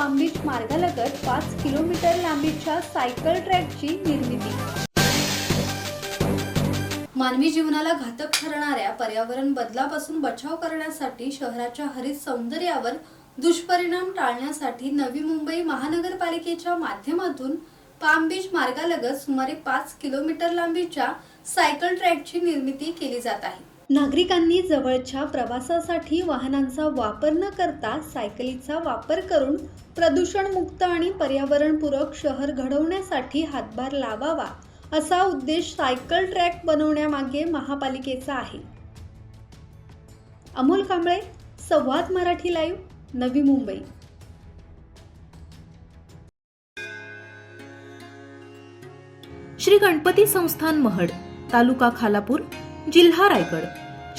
Palm beach मार्गालगत पाच kilometre लांबीच्या cycle ट्रॅकची निर्मिती. मानवी जीवनाला घातक ठरणाऱ्या पर्यावरण बदलापासून बचाव करण्यासाठी शहराच्या हरित सौंदर्यावर दुष्परिणाम टाळण्यासाठी नवी मुंबई महानगरपालिकेच्या माध्यमातून पाम बीच मार्गालगत सुमारे पाच किलोमीटर लांबीच्या सायकल ट्रॅकची निर्मिती केली जात आहे. नागरिकांनी जवळच्या प्रवासासाठी वाहनांचा वापर न करता सायकलीचा वापर करून प्रदूषणमुक्त आणि पर्यावरणपूरक शहर घडवण्यासाठी हातभार लावावा असा उद्देश सायकल ट्रॅक बनवण्यामागे महापालिकेचा आहे. अमोल कांबळे संवाद मराठी लाईव्ह नवी मुंबई. श्री गणपती संस्थान महड तालुका खालापूर जिल्हा रायगड.